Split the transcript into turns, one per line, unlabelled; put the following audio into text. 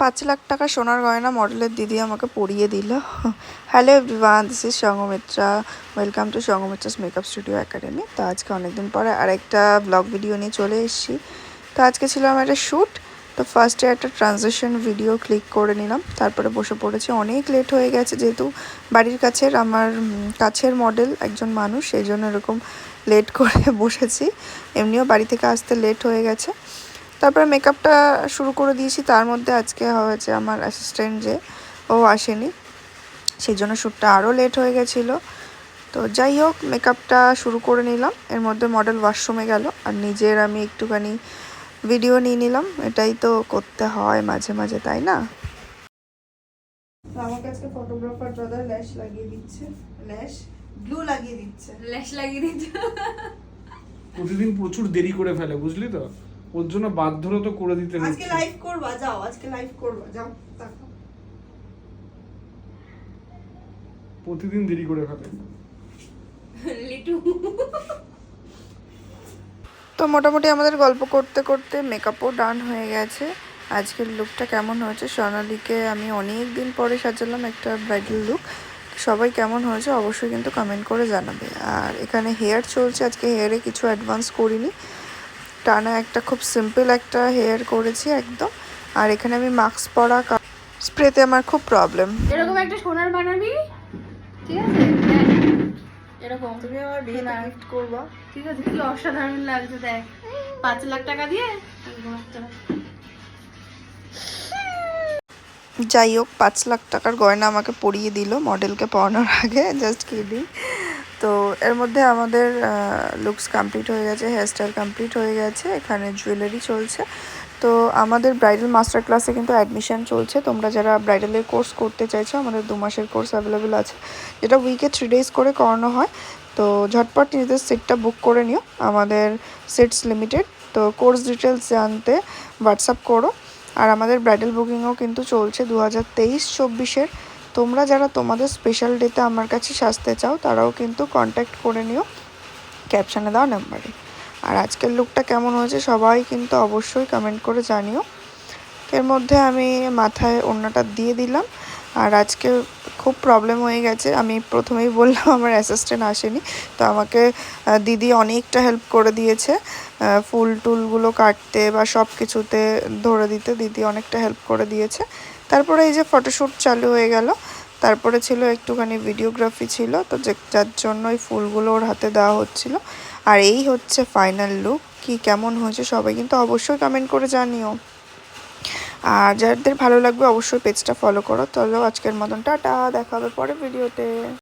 পাঁচ লাখ টাকা সোনার গয়না মডেলের দিদি আমাকে পরিয়ে দিল। Hello everyone this is Sanghamitra. Welcome to Sanghamitra's makeup studio academy তো আজকে অনেকদিন পরে আরেকটা ব্লগ ভিডিও নিয়ে চলে এসেছি। তো আজকে ছিল আমার একটা শ্যুট তো ফার্স্টে একটা ট্রানজেকশন ভিডিও ক্লিক করে নিলাম। তারপরে বসে পড়েছি। অনেক লেট হয়ে গেছে যেহেতু বাড়ির কাছের আমার কাছের মডেল একজন মানুষ, সেই জন্য এরকম লেট করে বসেছি। এমনিও বাড়ি থেকে আসতে লেট হয়ে গেছে। তারপরে মেকআপটা শুরু করে দিয়েছি। তার মধ্যে আজকে হয়েছে আমার অ্যাসিস্ট্যান্ট যে ও আসেনি। সেই জন্য শ্যুটটা আরও লেট হয়ে গেছিল। তো যাই হোক মেকআপটা শুরু করে নিলাম। এর মধ্যে মডেল ওয়াশরুমে গেল। আর নিজের আমি একটুখানি ভিডিও নিয়ে নিলাম। এটাই তো করতে হয় মাঝে মাঝে তাই না? আমার কাছে ফটোগ্রাফার দাদা ল্যাশ লাগিয়ে দিচ্ছে। ল্যাশ ব্লু লাগিয়ে দিচ্ছে।
ল্যাশ লাগিয়ে দিচ্ছ।
প্রতিদিন প্রচুর দেরি করে ফেলে বুঝলি তো? ওর জন্য বাধ্যরত করে দিতে
আজকে লাইভ করবা যাও আজকে লাইভ করবা যাও
প্রতিদিন দেরি করে ফেলে
লিটু।
তো মোটামুটি আমাদের গল্প করতে করতে মেকআপও ডান হয়ে গেছে। আজকের লুকটা কেমন হয়েছে? সোনালিকে আমি অনেক দিন পরে সাজালাম একটা ব্রাইডাল লুক সবাই কেমন হয়েছে অবশ্যই কিন্তু কমেন্ট করে জানাবে। আর এখানে হেয়ার চলছে আজকে হেয়ারে কিছু অ্যাডভান্স করিনি। টানা একটা খুব সিম্পল একটা হেয়ার করেছি একদম। আর এখানে আমি মাস্ক পরা স্প্রেতে আমার খুব প্রবলেম
এরকম একটা সোনার বানাবি? ঠিক আছে? এরকম।
তুমি আমার বিয়েতে গিফট করবা।
ঠিক আছে কি অসাধারণ লাগছে দেখ। পাঁচ লাখ টাকা দিয়ে?
যাই হোক পাঁচ লাখ টাকার গয়না আমাকে পরিয়ে দিল মডেলকে পরানোর আগে জাস্ট কিডিং তো এর মধ্যে আমাদের লুকস কমপ্লিট হয়ে গেছে হেয়ারস্টাইল কমপ্লিট হয়ে গেছে, এখানে জুয়েলারি চলছে। তো আমাদের ব্রাইডাল মাস্টার ক্লাসে কিন্তু অ্যাডমিশান চলছে। তোমরা যারা ব্রাইডালের কোর্স করতে চাইছো, আমাদের দু মাসের কোর্স অ্যাভেলেবেল আছে। যেটা উইকে থ্রি ডেজ করে করানো হয়। তো ঝটপট নিজেদের সিটটা বুক করে নিও। আমাদের সিটস লিমিটেড তো কোর্স ডিটেলস জানতে হোয়াটসঅ্যাপ করো। আর আমাদের ব্রাইডাল বুকিংও কিন্তু চলছে দু হাজার তেইশ চব্বিশের তোমরা যারা তোমাদের স্পেশাল ডেতে আমার কাছে সাজতে চাও, তারাও কিন্তু কন্ট্যাক্ট করে নিও ক্যাপশানে দেওয়া নাম্বারে আর আজকের লুকটা কেমন হয়েছে সবাই কিন্তু অবশ্যই কমেন্ট করে জানিও। এর মধ্যে আমি মাথায় ওড়নাটা দিয়ে দিলাম। আর আজকে খুব প্রবলেম হয়ে গেছে। আমি প্রথমেই বললাম, আমার অ্যাসিস্ট্যান্ট আসেনি। তো আমাকে দিদি অনেকটা হেল্প করে দিয়েছে। ফুল টুলগুলো কাটতে বা সব কিছুতে ধরে দিতে দিদি অনেকটা হেল্প করে দিয়েছে। তারপরে এই যে ফটোশ্যুট চালু হয়ে গেল। তারপরে ছিল একটুখানি ভিডিওগ্রাফি ছিল। তো যে- যার জন্য ওই ফুলগুলো ওর হাতে দেওয়া হচ্ছিল। আর এই হচ্ছে ফাইনাল লুক কি কেমন হয়েছে সবাই কিন্তু অবশ্যই কমেন্ট করে জানিও। আর যাদের ভালো লাগবে অবশ্যই পেজটা ফলো করো। তাহলে আজকের মতন, টাটা, দেখা হবে পরের ভিডিওতে